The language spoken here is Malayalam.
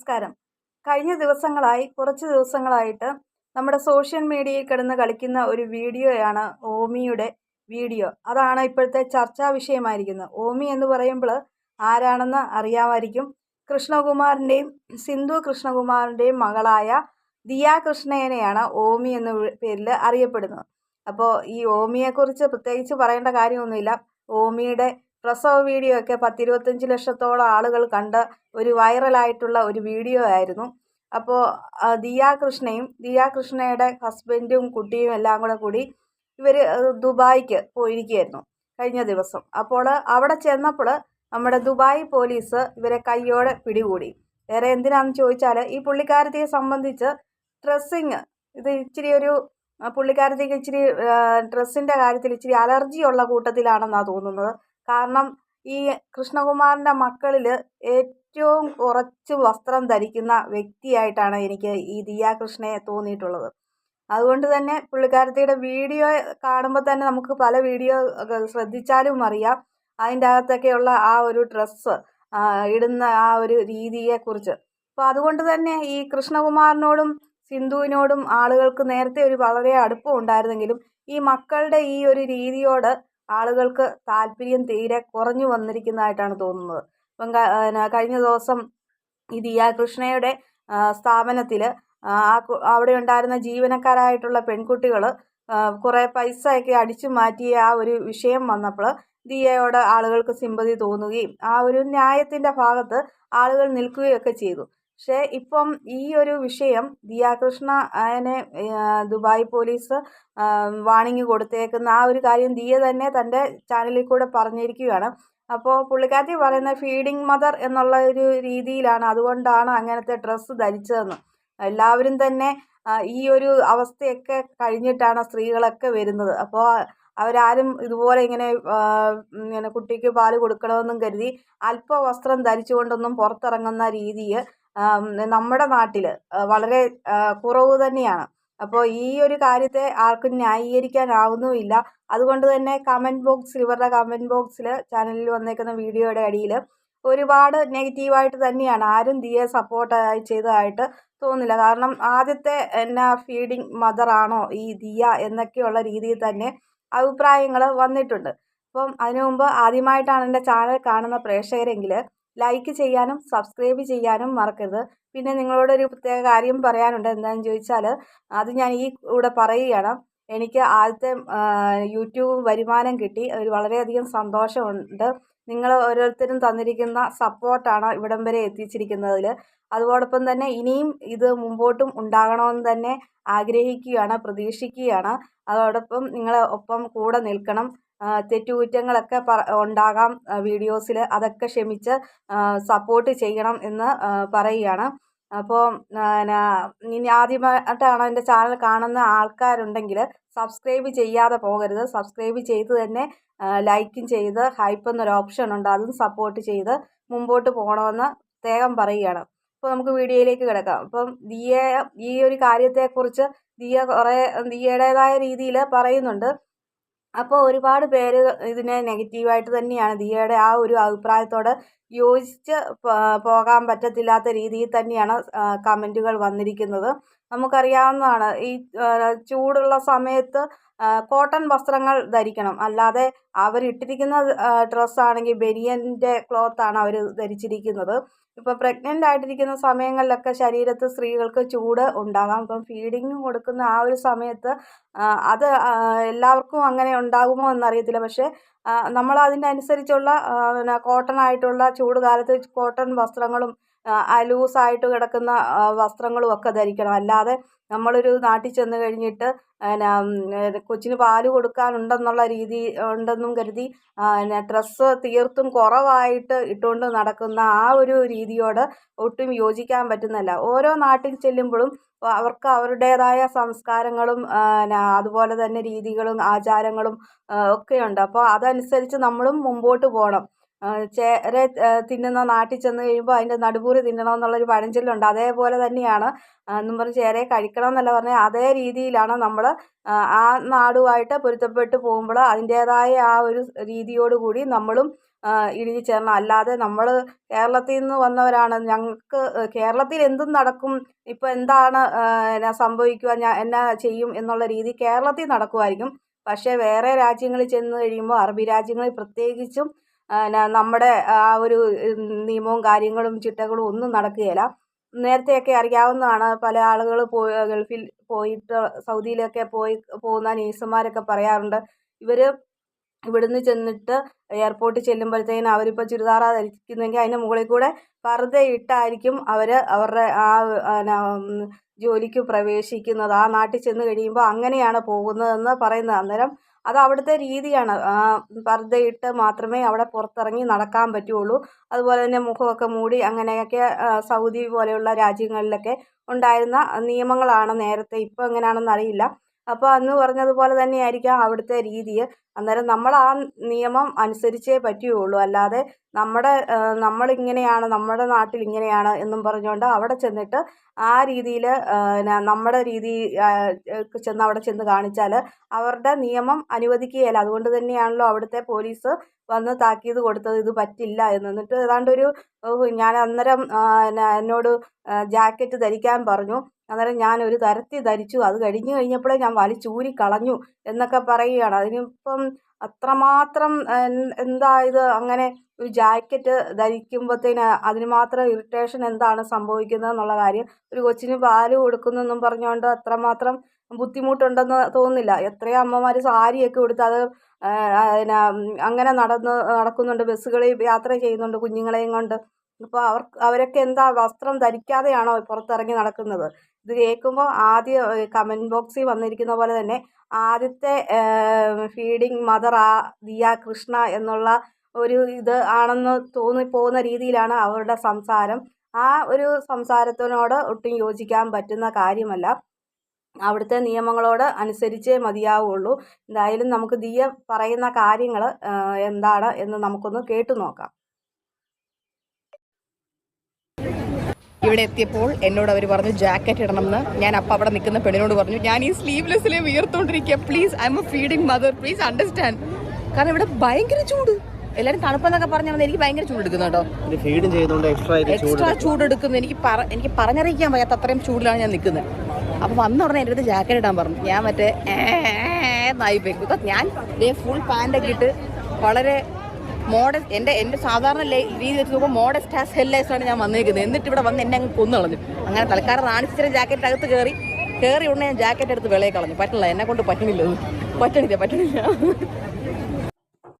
നമസ്കാരം. കഴിഞ്ഞ ദിവസങ്ങളായി കുറച്ച് ദിവസങ്ങളായിട്ട് നമ്മുടെ സോഷ്യൽ മീഡിയയിൽ കിടന്ന് കളിക്കുന്ന ഒരു വീഡിയോയാണ് ഓമിയുടെ വീഡിയോ. അതാണ് ഇപ്പോഴത്തെ ചർച്ചാ വിഷയമായിരിക്കുന്നത്. ഓമി എന്ന് പറയുമ്പോൾ ആരാണെന്ന് അറിയാമായിരിക്കും. കൃഷ്ണകുമാറിന്റെയും സിന്ധു കൃഷ്ണകുമാറിന്റെയും മകളായ ദിയ കൃഷ്ണേനെയാണ് ഓമി എന്ന പേരിൽ അറിയപ്പെടുന്നത്. അപ്പോൾ ഈ ഓമിയെക്കുറിച്ച് പ്രത്യേകിച്ച് പറയേണ്ട കാര്യമൊന്നുമില്ല. ഓമിയുടെ പ്രസവ വീഡിയോ ഒക്കെ പത്തിരുപത്തഞ്ച് ലക്ഷത്തോളം ആളുകൾ കണ്ട ഒരു വൈറലായിട്ടുള്ള ഒരു വീഡിയോ ആയിരുന്നു. അപ്പോൾ ദിയാ കൃഷ്ണയും ദിയാ കൃഷ്ണയുടെ ഹസ്ബൻഡും കുട്ടിയും എല്ലാം കൂടെ കൂടി ഇവർ ദുബായിക്ക് പോയിരിക്കുകയായിരുന്നു കഴിഞ്ഞ ദിവസം. അപ്പോൾ അവിടെ ചെന്നപ്പോൾ നമ്മുടെ ദുബായ് പോലീസ് ഇവരെ കയ്യോടെ പിടികൂടി. വേറെ എന്തിനാണെന്ന് ചോദിച്ചാൽ ഈ പുള്ളിക്കാരത്തിയെ സംബന്ധിച്ച് ഡ്രസ്സിങ് ഇത് ഇച്ചിരി ഒരു പുള്ളിക്കാരത്തിക്ക് ഇച്ചിരി ഡ്രസ്സിന്റെ കാര്യത്തിൽ ഇച്ചിരി അലർജിയുള്ള കൂട്ടത്തിലാണെന്നാണ് തോന്നുന്നത്. കാരണം ഈ കൃഷ്ണകുമാറിന്റെ മക്കളിൽ ഏറ്റവും കുറച്ച് വസ്ത്രം ധരിക്കുന്ന വ്യക്തിയായിട്ടാണ് എനിക്ക് ഈ ദിയ കൃഷ്ണയെ തോന്നിയിട്ടുള്ളത്. അതുകൊണ്ട് തന്നെ പുള്ളിക്കാരത്തിയുടെ വീഡിയോ കാണുമ്പോൾ തന്നെ നമുക്ക് പല വീഡിയോ ശ്രദ്ധിച്ചാലും അറിയാം. അതിന്റെ അകത്തൊക്കെയുള്ള ആ ഒരു ഡ്രസ്സ് ഇടുന്ന ആ ഒരു രീതിയെക്കുറിച്ച് അപ്പോൾ അതുകൊണ്ട് തന്നെ ഈ കൃഷ്ണകുമാറിനോടും സിന്ധുവിനോടും ആളുകൾക്ക് നേരത്തെ ഒരു വളരെ അടുപ്പം ഉണ്ടായിരുന്നെങ്കിലും ഈ മക്കളുടെ ഈ ഒരു രീതിയോട് ആളുകൾക്ക് താല്പര്യം തീരെ കുറഞ്ഞു വന്നിരിക്കുന്നതായിട്ടാണ് തോന്നുന്നത്. ഇപ്പം കഴിഞ്ഞ ദിവസം ഈ ദിയാ കൃഷ്ണയുടെ സ്ഥാപനത്തിൽ ആ അവിടെ ഉണ്ടായിരുന്ന ജീവനക്കാരായിട്ടുള്ള പെൺകുട്ടികൾ കുറേ പൈസയൊക്കെ അടിച്ചു മാറ്റിയ ആ ഒരു വിഷയം വന്നപ്പോൾ ദിയയോട് ആളുകൾക്ക് സിമ്പതി തോന്നുകയും ആ ഒരു ന്യായത്തിന്റെ ഭാഗത്ത് ആളുകൾ നിൽക്കുകയൊക്കെ ചെയ്തു. പക്ഷേ ഇപ്പം ഈ ഒരു വിഷയം ദിയ കൃഷ്ണ അതിനെ ദുബായ് പോലീസ് വാണിംഗ് കൊടുത്തേക്കുന്ന ആ ഒരു കാര്യം ദിയ തന്നെ തന്റെ ചാനലിൽ കൂടെ പറഞ്ഞിരിക്കുകയാണ്. അപ്പോൾ പുള്ളിക്കാരത്തി പറയുന്ന ഫീഡിങ് മദർ എന്നുള്ള ഒരു രീതിയിലാണ്. അതുകൊണ്ടാണ് അങ്ങനത്തെ ഡ്രസ്സ് ധരിച്ചതെന്ന്. എല്ലാവരും തന്നെ ഈ ഒരു അവസ്ഥയൊക്കെ കഴിഞ്ഞിട്ടാണ് സ്ത്രീകളൊക്കെ വരുന്നത്. അപ്പോൾ അവരാരും ഇതുപോലെ ഇങ്ങനെ ഇങ്ങനെ കുട്ടിക്ക് പാൽ കൊടുക്കണമെന്നും കരുതി അല്പ വസ്ത്രം ധരിച്ചുകൊണ്ടൊന്നും പുറത്തിറങ്ങുന്ന രീതിയിൽ നമ്മുടെ നാട്ടിൽ വളരെ കുറവ് തന്നെയാണ്. അപ്പോൾ ഈ ഒരു കാര്യത്തെ ആർക്കും ന്യായീകരിക്കാനാവുന്നുമില്ല. അതുകൊണ്ട് തന്നെ കമന്റ് ബോക്സിൽ ഇവരുടെ കമന്റ് ബോക്സിൽ ചാനലിൽ വന്നേക്കുന്ന വീഡിയോയുടെ അടിയിൽ ഒരുപാട് നെഗറ്റീവായിട്ട് തന്നെയാണ്. ആരും ദിയെ സപ്പോർട്ടായി ചെയ്തതായിട്ട് തോന്നുന്നില്ല. കാരണം ആദ്യത്തെ എന്നാ ഫീഡിങ് മദറാണോ ഈ ദിയ എന്നൊക്കെയുള്ള രീതിയിൽ തന്നെ അഭിപ്രായങ്ങൾ വന്നിട്ടുണ്ട്. അപ്പം അതിനു മുമ്പ് ആദ്യമായിട്ടാണ് എന്റെ ചാനൽ കാണുന്ന പ്രേക്ഷകരെങ്കിൽ ലൈക്ക് ചെയ്യാനും സബ്സ്ക്രൈബ് ചെയ്യാനും മറക്കരുത്. പിന്നെ നിങ്ങളോടൊരു പ്രത്യേക കാര്യം പറയാനുണ്ട്. എന്താണെന്ന് ചോദിച്ചാൽ അത് ഞാൻ ഈ കൂടെ പറയുകയാണ്. എനിക്ക് ആദ്യത്തെ യൂട്യൂബ് വരുമാനം കിട്ടി. അതിൽ വളരെയധികം സന്തോഷമുണ്ട്. നിങ്ങൾ ഓരോരുത്തരും തന്നിരിക്കുന്ന സപ്പോർട്ടാണ് ഇവിടം വരെ എത്തിച്ചിരിക്കുന്നതിൽ. അതോടൊപ്പം തന്നെ ഇനിയും ഇത് മുമ്പോട്ടും ഉണ്ടാകണമെന്ന് തന്നെ ആഗ്രഹിക്കുകയാണ് പ്രതീക്ഷിക്കുകയാണ്. അതോടൊപ്പം നിങ്ങൾ ഒപ്പം കൂടെ നിൽക്കണം. തെറ്റുകുറ്റങ്ങളൊക്കെ പറ ഉണ്ടാകാം വീഡിയോസിൽ അതൊക്കെ ക്ഷമിച്ച് സപ്പോർട്ട് ചെയ്യണം എന്ന് പറയുകയാണ്. അപ്പോൾ ഇനി ആദ്യമായിട്ടാണ് എന്റെ ചാനൽ കാണുന്ന ആൾക്കാരുണ്ടെങ്കിൽ സബ്സ്ക്രൈബ് ചെയ്യാതെ പോകരുത്. സബ്സ്ക്രൈബ് ചെയ്ത് തന്നെ ലൈക്കും ചെയ്ത് ഹൈപ്പ് എന്നൊരു ഓപ്ഷൻ ഉണ്ട്. അതും സപ്പോർട്ട് ചെയ്ത് മുമ്പോട്ട് പോകണമെന്ന് പ്രത്യേകം പറയുകയാണ്. അപ്പോൾ നമുക്ക് വീഡിയോയിലേക്ക് കിടക്കാം. അപ്പം ദിയ ഈ ഒരു കാര്യത്തെക്കുറിച്ച് ദിയ കുറേ ദിയയുടേതായ രീതിയിൽ പറയുന്നുണ്ട്. അപ്പോൾ ഒരുപാട് പേര് ഇതിനെ നെഗറ്റീവായിട്ട് തന്നെയാണ് ദിയയുടെ ആ ഒരു അഭിപ്രായത്തോട് യോജിച്ച് പോകാൻ പറ്റത്തില്ലാത്ത രീതിയിൽ തന്നെയാണ് കമന്റുകൾ വന്നിരിക്കുന്നത്. നമുക്കറിയാവുന്നതാണ് ഈ ചൂടുള്ള സമയത്ത് കോട്ടൺ വസ്ത്രങ്ങൾ ധരിക്കണം. അല്ലാതെ അവരിട്ടിരിക്കുന്ന ഡ്രസ്സാണെങ്കിൽ ബനിയന്റെ ക്ലോത്താണ് അവർ ധരിച്ചിരിക്കുന്നത്. ഇപ്പോൾ പ്രഗ്നന്റ് ആയിട്ടിരിക്കുന്ന സമയങ്ങളിലൊക്കെ ശരീരത്ത് സ്ത്രീകൾക്ക് ചൂട് ഉണ്ടാകാം. ഇപ്പം ഫീഡിങ് കൊടുക്കുന്ന ആ ഒരു സമയത്ത് അത് എല്ലാവർക്കും അങ്ങനെ ഉണ്ടാകുമോ എന്നറിയത്തില്ല. പക്ഷേ നമ്മൾ അതിനനുസരിച്ചുള്ള പിന്നെ കോട്ടൺ ആയിട്ടുള്ള ചൂട് കാലത്ത് കോട്ടൺ വസ്ത്രങ്ങളും ലൂസായിട്ട് കിടക്കുന്ന വസ്ത്രങ്ങളും ഒക്കെ ധരിക്കണം. അല്ലാതെ നമ്മളൊരു നാട്ടിൽ ചെന്ന് കഴിഞ്ഞിട്ട് പിന്നെ കൊച്ചിന് പാൽ കൊടുക്കാനുണ്ടെന്നുള്ള രീതി ഉണ്ടെന്നും കരുതി ഡ്രസ്സ് തീർത്തും കുറവായിട്ട് ഇട്ടുകൊണ്ട് നടക്കുന്ന ആ ഒരു രീതിയോട് ഒട്ടും യോജിക്കാൻ പറ്റുന്നില്ല. ഓരോ നാട്ടിൽ ചെല്ലുമ്പോഴും അവർക്ക് അവരുടേതായ സംസ്കാരങ്ങളും അതുപോലെ തന്നെ രീതികളും ആചാരങ്ങളും ഒക്കെയുണ്ട്. അപ്പോൾ അതനുസരിച്ച് നമ്മളും മുമ്പോട്ട് പോകണം. ചേര തിന്നുന്ന നാട്ടിൽ ചെന്ന് കഴിയുമ്പോൾ അതിന്റെ നടുപൂര് തിന്നണം എന്നുള്ളൊരു പഴഞ്ചൊല്ലുണ്ട്. അതേപോലെ തന്നെയാണ് എന്നും പറഞ്ഞ് ചേരയെ കഴിക്കണം എന്നല്ല പറഞ്ഞാൽ അതേ രീതിയിലാണ് നമ്മൾ ആ നാടുമായിട്ട് പൊരുത്തപ്പെട്ട് പോകുമ്പോൾ അതിന്റേതായ ആ ഒരു രീതിയോടുകൂടി നമ്മളും ഇഴുകി ചേർന്ന അല്ലാതെ നമ്മൾ കേരളത്തിൽ നിന്ന് വന്നവരാണ്. ഞങ്ങൾക്ക് കേരളത്തിൽ എന്തും നടക്കും ഇപ്പോൾ എന്താണ് എന്നാ സംഭവിക്കുക ഞാൻ എന്നാ ചെയ്യും എന്നുള്ള രീതി കേരളത്തിൽ നടക്കുമായിരിക്കും. പക്ഷേ വേറെ രാജ്യങ്ങളിൽ ചെന്ന് കഴിയുമ്പോൾ അറബി രാജ്യങ്ങളിൽ പ്രത്യേകിച്ചും എന്നാ നമ്മുടെ ആ ഒരു നിയമവും കാര്യങ്ങളും ചിട്ടകളും ഒന്നും നടക്കുകയില്ല. നേരത്തെയൊക്കെ അറിയാവുന്നതാണ് പല ആളുകൾ പോയി ഗൾഫിൽ പോയിട്ട് സൗദിയിലൊക്കെ പോയി പോകുന്ന നേഴ്സുമാരൊക്കെ പറയാറുണ്ട്. ഇവർ ഇവിടുന്ന് ചെന്നിട്ട് എയർപോർട്ടിൽ ചെല്ലുമ്പോഴത്തേനും അവരിപ്പോൾ ചുരിദാറാ ധരിക്കുന്നെങ്കിൽ അതിന്റെ മുകളിൽ കൂടെ പർദ്ദയിട്ടായിരിക്കും അവർ അവരുടെ ആ ജോലിക്ക് പ്രവേശിക്കുന്നത്. ആ നാട്ടിൽ ചെന്ന് കഴിയുമ്പോൾ അങ്ങനെയാണ് പോകുന്നതെന്ന് പറയുന്നത് അന്നേരം അത് അവിടുത്തെ രീതിയാണ്. പർദ്ദയിട്ട് മാത്രമേ അവിടെ പുറത്തിറങ്ങി നടക്കാൻ പറ്റുകയുള്ളൂ അതുപോലെ തന്നെ മുഖമൊക്കെ മൂടി അങ്ങനെയൊക്കെ സൗദി പോലെയുള്ള രാജ്യങ്ങളിലൊക്കെ ഉണ്ടായിരുന്ന നിയമങ്ങളാണ് നേരത്തെ. ഇപ്പോൾ എങ്ങനെയാണെന്ന് അറിയില്ല അപ്പോൾ അന്ന് പറഞ്ഞതുപോലെ തന്നെയായിരിക്കാം അവിടുത്തെ രീതി. അന്നേരം നമ്മൾ ആ നിയമം അനുസരിച്ചേ പറ്റുകയുള്ളൂ. അല്ലാതെ നമ്മുടെ നമ്മളിങ്ങനെയാണ് നമ്മുടെ നാട്ടിൽ ഇങ്ങനെയാണ് എന്നും പറഞ്ഞുകൊണ്ട് അവിടെ ചെന്നിട്ട് ആ രീതിയിൽ നമ്മുടെ രീതി ചെന്ന് അവിടെ ചെന്ന് കാണിച്ചാൽ അവരുടെ നിയമം അനുവദിക്കുകയില്ല. അതുകൊണ്ട് തന്നെയാണല്ലോ അവിടുത്തെ പോലീസ് വന്ന് താക്കീത് കൊടുത്തത് ഇത് പറ്റില്ല എന്ന്. എന്നിട്ട് ഏതാണ്ട് ഒരു ഞാൻ അന്നേരം എന്നോട് ജാക്കറ്റ് ധരിക്കാൻ പറഞ്ഞു. അന്നേരം ഞാൻ ഒരു തരത്തി ധരിച്ചു. അത് കഴിഞ്ഞ് കഴിഞ്ഞപ്പോഴേ ഞാൻ വലിച്ചൂരി കളഞ്ഞു എന്നൊക്കെ പറയുകയാണ്. അതിനിപ്പം അത്രമാത്രം എന്താ ഇത് അങ്ങനെ ഒരു ജാക്കറ്റ് ധരിക്കുമ്പോഴത്തേന് അതിന് മാത്രം ഇറിറ്റേഷൻ എന്താണ് സംഭവിക്കുന്നത് എന്നുള്ള കാര്യം ഒരു കൊച്ചിന് പാൽ കൊടുക്കുന്നെന്നും പറഞ്ഞുകൊണ്ട് അത്രമാത്രം ബുദ്ധിമുട്ടുണ്ടെന്ന് തോന്നുന്നില്ല. എത്രയോ അമ്മമാർ സാരിയൊക്കെ ഉടുത്ത് അത് അങ്ങനെ നടന്ന് നടക്കുന്നുണ്ട്. ബസ്സുകളിൽ യാത്ര ചെയ്യുന്നുണ്ട് കുഞ്ഞുങ്ങളെയും കൊണ്ട്. അപ്പോൾ അവർ അവരൊക്കെ എന്താ വസ്ത്രം ധരിക്കാതെയാണോ പുറത്തിറങ്ങി നടക്കുന്നത്? ഇത് കേൾക്കുമ്പോൾ ആദ്യം കമന്റ് ബോക്സിൽ വന്നിരിക്കുന്ന പോലെ തന്നെ ആദ്യത്തെ ഫീഡിങ് മദർ ആ ദിയ കൃഷ്ണ എന്നുള്ള ഒരു ഇത് ആണെന്ന് തോന്നിപ്പോകുന്ന രീതിയിലാണ് അവരുടെ സംസാരം. ആ ഒരു സംസാരത്തിനോട് ഒട്ടും യോജിക്കാൻ പറ്റുന്ന കാര്യമല്ല. അവിടുത്തെ നിയമങ്ങളോട് അനുസരിച്ചേ മതിയാവുള്ളൂ. എന്തായാലും നമുക്ക് ദിയ പറയുന്ന കാര്യങ്ങൾ എന്താണ് എന്ന് നമുക്കൊന്ന് കേട്ടു നോക്കാം. ഇവിടെ എത്തിയപ്പോൾ എന്നോട് അവർ പറഞ്ഞു ജാക്കറ്റ് ഇടണമെന്ന്. ഞാൻ അപ്പം അവിടെ നിൽക്കുന്ന പെണ്ണിനോട് പറഞ്ഞു ഞാൻ ഈ സ്ലീവ്ലെസ്സിലെ വീർത്തോണ്ടിരിക്കുക please I'm a feeding mother please understand കാരണം ഇവിടെ ഭയങ്കര ചൂട്. എല്ലാവരും തണുപ്പെന്നൊക്കെ പറഞ്ഞാൽ എനിക്ക് ഭയങ്കര ചൂട് എടുക്കുന്നു കേട്ടോ എക്സ്ട്രാ ചൂട് എടുക്കുന്നു എനിക്ക് എനിക്ക് പറഞ്ഞറിയിക്കാൻ വയ്യാത്ത അത്രയും ചൂടിലാണ് ഞാൻ നിൽക്കുന്നത്. അപ്പോൾ വന്ന ഉടനെ എന്റെ അടുത്ത് ജാക്കറ്റ് ഇടാൻ പറഞ്ഞു. ഞാൻ മറ്റേ എന്നായി പോയി. ബിക്കോസ് ഞാൻ ഫുൾ പാന്റൊക്കെ ഇട്ട് വളരെ മോഡൽ എന്റെ എന്റെ സാധാരണ രീതി വെച്ച് നോക്കുമ്പോൾ മോഡസ്റ്റ് ആസ് ഹെല്ലേഴ്സാണ് ഞാൻ വന്നിരിക്കുന്നത്. എന്നിട്ട് ഇവിടെ വന്ന് എന്നെ അങ്ങ് കൊന്നു കളഞ്ഞു. അങ്ങനെ തൽക്കാലം റാണിച്ചിരി ജാക്കറ്റ് അകത്ത് കയറി കയറി ഉടനെ ഞാൻ ജാക്കറ്റ് എടുത്ത് വെളയെ കളഞ്ഞു. പറ്റില്ല എന്നെ കൊണ്ട് പറ്റണില്ല പറ്റണില്ല പറ്റണില്ല.